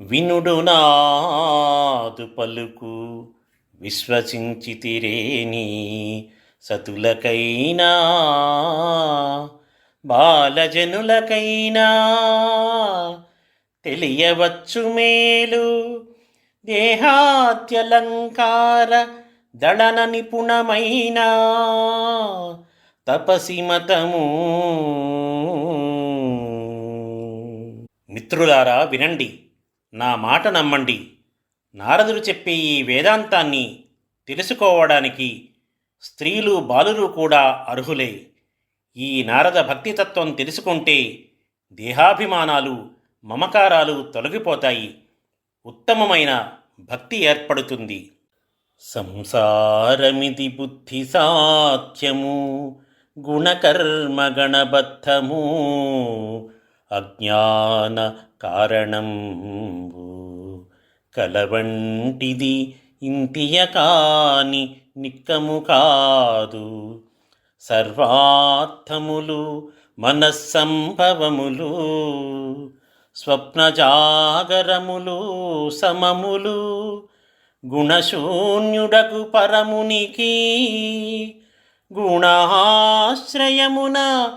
వినుడు నాదు పలుకు విశ్వసించితిరేని సతులకైనా బాలజనులకైనా తెలియవచ్చు మేలు. దేహాత్యలంకార దళన నిపుణమైన తపసి మతము. మిత్రులారా వినండి. నా మాట నమ్మండి. నారదుడు చెప్పే ఈ వేదాంతాన్ని తెలుసుకోవడానికి స్త్రీలు బాలురు కూడా అర్హులే. ఈ నారద భక్తితత్వం తెలుసుకుంటే దేహాభిమానాలు మమకారాలు తొలగిపోతాయి. ఉత్తమమైన భక్తి ఏర్పడుతుంది. సంసారమిది బుద్ధి సాత్యము గుణకర్మ గణబద్ధము అజ్ఞాన కారణంబు కలవంటిది ఇంతియ కాని నిక్కము కాదు. సర్వార్థములు మనస్సంభవములు. స్వప్నజాగరములు సమములు. గుణశూన్యుడకు పరమునికి గుణాశ్రయమున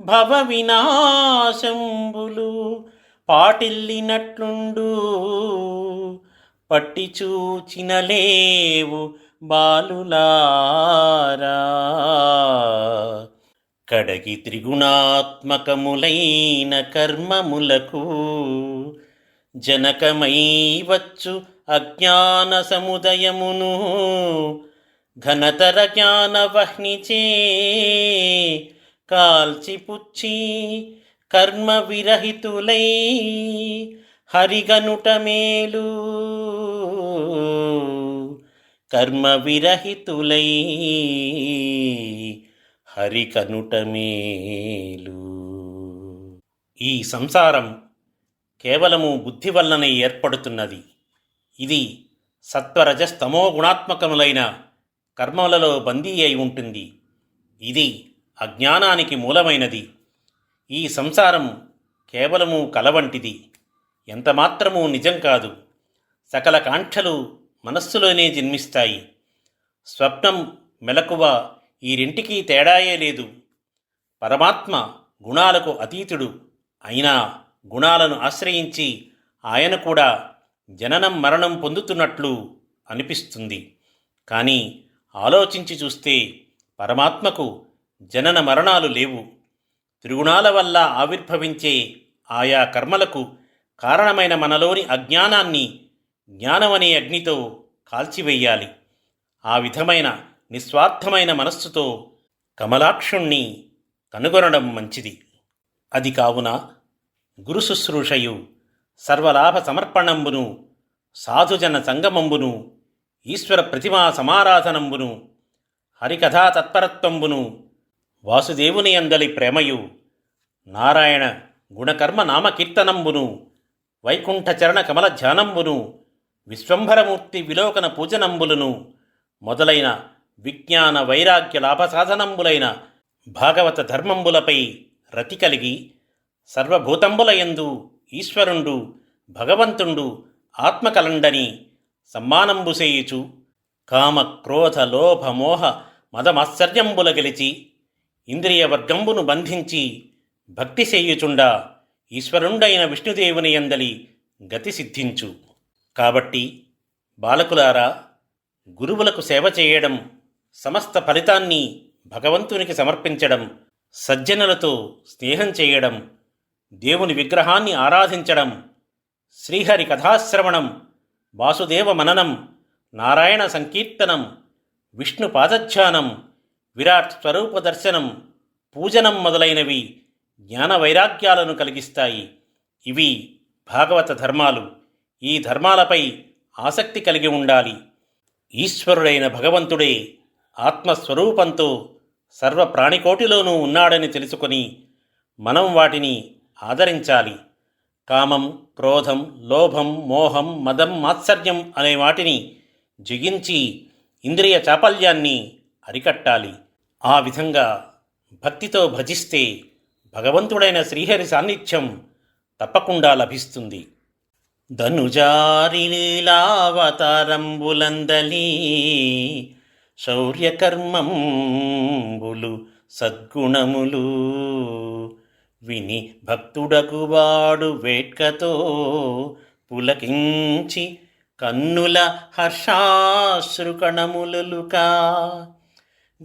భవ వినాశంబులు పాటిల్లినట్లుండు. పట్టి చూచినలేవు బాలులారా. కడగి త్రిగుణాత్మకములైన కర్మములకు జనకమై వచ్చు అజ్ఞాన సముదయమును. ఘనతర జ్ఞానవహ్నిచే కాల్చిపుచ్చి కర్మ విరహితులై హరిగనుట మేలు. కర్మ విరహితులై హరికనుట మేలు. ఈ సంసారం కేవలము బుద్ధి వల్లనే ఏర్పడుతున్నది. ఇది సత్వరజస్తమో గుణాత్మకములైన కర్మలలో బందీ అయి ఉంటుంది. ఇది అజ్ఞానానికి మూలమైనది. ఈ సంసారం కేవలము కల వంటిది ఎంతమాత్రమూ నిజం కాదు. సకల కాంక్షలు మనస్సులోనే జన్మిస్తాయి. స్వప్నం మెలకువ ఈ రెంటికి తేడాయే లేదు. పరమాత్మ గుణాలకు అతీతుడు. అయినా గుణాలను ఆశ్రయించి ఆయన కూడా జననం మరణం పొందుతున్నట్లు అనిపిస్తుంది. కానీ ఆలోచించి చూస్తే పరమాత్మకు జనన మరణాలు లేవు. త్రిగుణాల వల్ల ఆవిర్భవించే ఆయా కర్మలకు కారణమైన మనలోని అజ్ఞానాన్ని జ్ఞానమనే అగ్నితో కాల్చివేయాలి. ఆ విధమైన నిస్వార్థమైన మనస్సుతో కమలాక్షుణ్ణి కనుగొనడం మంచిది. అది కావున గురు శుశ్రూషయు సర్వలాభ సమర్పణంబును సాధుజన సంగమంబును ఈశ్వర ప్రతిమా సమారాధనంబును హరికథా తత్పరత్వంబును వాసుదేవుని అందలి ప్రేమయు. నారాయణ గుణకర్మ నామకీర్తనంబును. వైకుంఠచరణ కమల ధ్యానంబును. విశ్వంభరమూర్తి విలోకన పూజనంబులను. మొదలైన విజ్ఞాన వైరాగ్య లాభసాధనంబులైన భాగవత ధర్మంబులపై రతి కలిగి సర్వభూతంబులయందు ఈశ్వరుండు భగవంతుండు ఆత్మకలండని సమ్మానంబు చేయుచు కామ క్రోధ లోభ మోహ మదమాశ్చర్యంబుల గెలిచి ఇంద్రియ వర్గంబును బంధించి భక్తి చేయుచుండా ఈశ్వరుండైన విష్ణుదేవుని ఎందలి గతి సిద్ధించు. కాబట్టి బాలకులారా గురువులకు సేవ చేయడం సమస్త ఫలితాన్ని భగవంతునికి సమర్పించడం సజ్జనులతో స్నేహం చేయడం దేవుని విగ్రహాన్ని ఆరాధించడం శ్రీహరి కథాశ్రవణం వాసుదేవ మననం నారాయణ సంకీర్తనం విష్ణు పాదధ్యానం విరాట్ స్వరూప దర్శనం పూజనం మొదలైనవి జ్ఞాన వైరాగ్యాలను కలిగిస్తాయి. ఇవి భాగవత ధర్మాలు. ఈ ధర్మాలపై ఆసక్తి కలిగి ఉండాలి. ఈశ్వరుడైన భగవంతుడే ఆత్మస్వరూపంతో సర్వ ప్రాణికోటిలోనూ ఉన్నాడని తెలుసుకొని మనం వాటిని ఆదరించాలి. కామం క్రోధం లోభం మోహం మదం మాత్సర్యం అనే వాటిని జగించి ఇంద్రియ చాపల్యాన్ని అరికట్టాలి. ఆ విధంగా భక్తితో భజిస్తే భగవంతుడైన శ్రీహరి సాన్నిధ్యం తప్పకుండా లభిస్తుంది. ధనుజారి లీలావతారంబులందలి శౌర్యకర్మంబులు సద్గుణములు విని భక్తుడగువాడు వేట్కతో పులకించి కన్నుల హర్షాశ్రుకణములుకా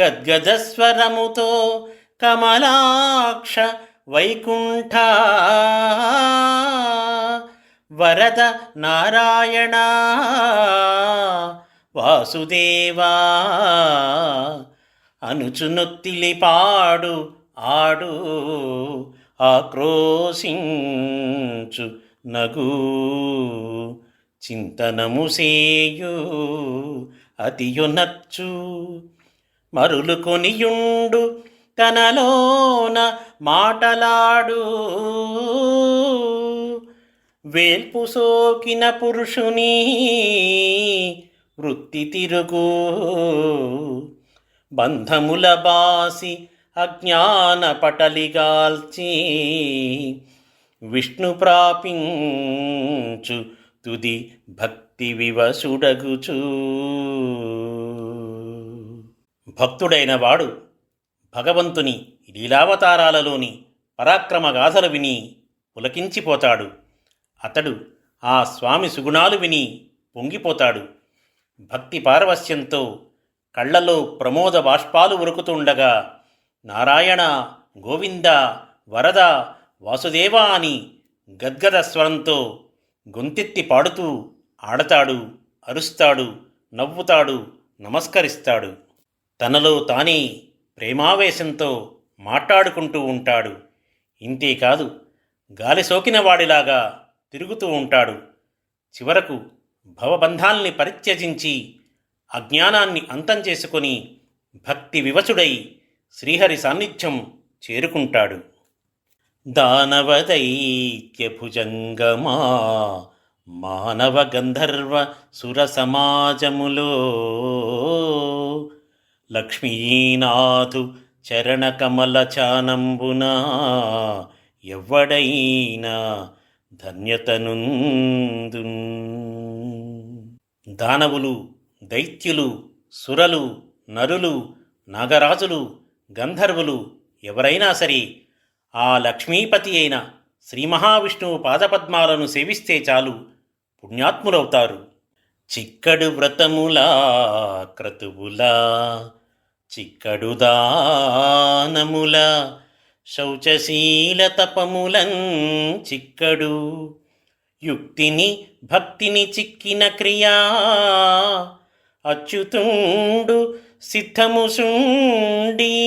గద్గదస్వరముతో కమలాక్ష వైకుంఠ. వరద నారాయణ. వాసుదేవా. అనుచునొత్తిలి పాడు ఆడు ఆక్రోశించు నగు. చింతనము సేయు అతియునచ్చు. మరులు కొనియుండు తనలోన మాటలాడు. వేల్పు సోకిన పురుషుని వృత్తి తిరుగు. బంధముల బాసి అజ్ఞాన పటలిగాల్చి విష్ణు ప్రాపించు తుది భక్తి వివసుడగుచూ. భక్తుడైన వాడు భగవంతుని లీలావతారాలలోని పరాక్రమ గాథలు విని పులకించిపోతాడు. అతడు ఆ స్వామి సుగుణాలు విని పొంగిపోతాడు. భక్తి పారవస్యంతో కళ్ళలో ప్రమోద బాష్పాలు ఉరుకుతుండగా నారాయణ గోవింద వరద వాసుదేవ అని గద్గద స్వరంతో గొంతెత్తి పాడుతూ ఆడతాడు అరుస్తాడు నవ్వుతాడు నమస్కరిస్తాడు. తనలో తానే ప్రేమావేశంతో మాట్లాడుకుంటూ ఉంటాడు. ఇంతేకాదు గాలి సోకిన వాడిలాగా తిరుగుతూ ఉంటాడు. చివరకు భవబంధాల్ని పరిత్యజించి అజ్ఞానాన్ని అంతం చేసుకొని భక్తి వివచుడై శ్రీహరి సాన్నిధ్యం చేరుకుంటాడు. దానవదైత్యభుజంగమా మానవ గంధర్వ సుర సమాజములో లక్ష్మీనాథు చరణకమలచానంబున? కమల ధన్యతను ఎవ్వడైనా ధన్యతనుందు దానవులు దైత్యులు సురలు నరులు నాగరాజులు గంధర్వులు ఎవరైనా సరే ఆ లక్ష్మీపతి అయిన శ్రీ మహావిష్ణువు పాదపద్మాలను సేవిస్తే చాలు పుణ్యాత్ములవుతారు. చిక్కడు వ్రతములా క్రతువులా చిక్కడు దానముల శౌచశీల తపములన్ చిక్కడు. యుక్తిని భక్తిని చిక్కిన క్రియా అచ్యుతుండు సిద్ధము సుండి.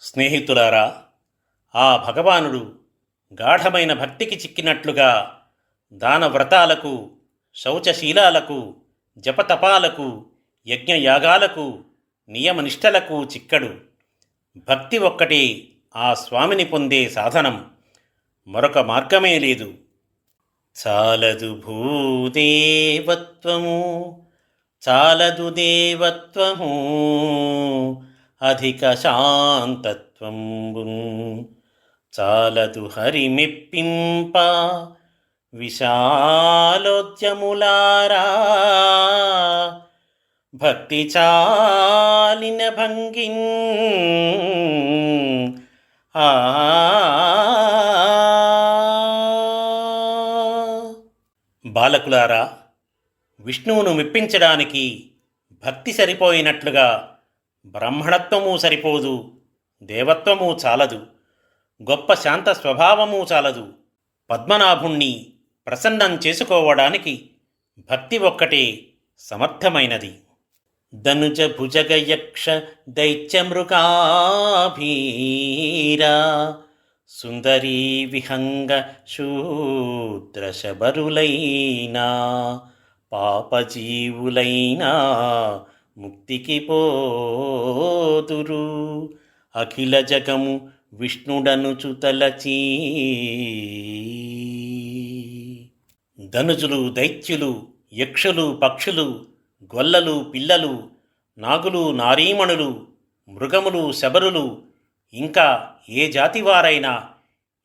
స్నేహితులారా ఆ భగవానుడు గాఢమైన భక్తికి చిక్కినట్లుగా దాన వ్రతాలకు శౌచశీలాలకు జపతపాలకు యజ్ఞయాగాలకు నియమనిష్టలకు చిక్కడు. భక్తి ఒక్కటే ఆ స్వామిని పొందే సాధనం. మరొక మార్గమే లేదు. చాలదు భూదేవత్వము చాలదు దేవత్వము అధిక శాంతత్వంబు. చాలదు హరిమెప్పింప విశాలోద్యములారా భక్తి చాలిన భంగిన్ ఆ. బాలకులారా విష్ణువును మెప్పించడానికి భక్తి సరిపోయినట్లుగా బ్రహ్మణత్వము సరిపోదు దేవత్వము చాలదు గొప్ప శాంత స్వభావము చాలదు పద్మనాభుణ్ణి ప్రసన్నం చేసుకోవడానికి భక్తి ఒక్కటే సమర్థమైనది. ధనుజ భుజగ యక్ష దైత్యమృగాభీరా సుందరీ విహంగ శూద్రశబరులైనా పాపజీవులైనా ముక్తికి పోతురు అఖిల జగము విష్ణుడనుచు తలచి ధనుజులు దైత్యులు యక్షులు పక్షులు గొల్లలు పిల్లలు నాగులు నారీమణులు మృగములు శబరులు ఇంకా ఏ జాతివారైనా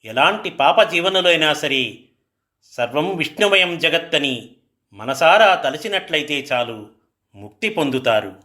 ఎలాంటి పాప జీవనులైనా సరే సర్వం విష్ణుమయం జగత్తని మనసారా తలచినట్లయితే చాలు ముక్తి పొందుతారు.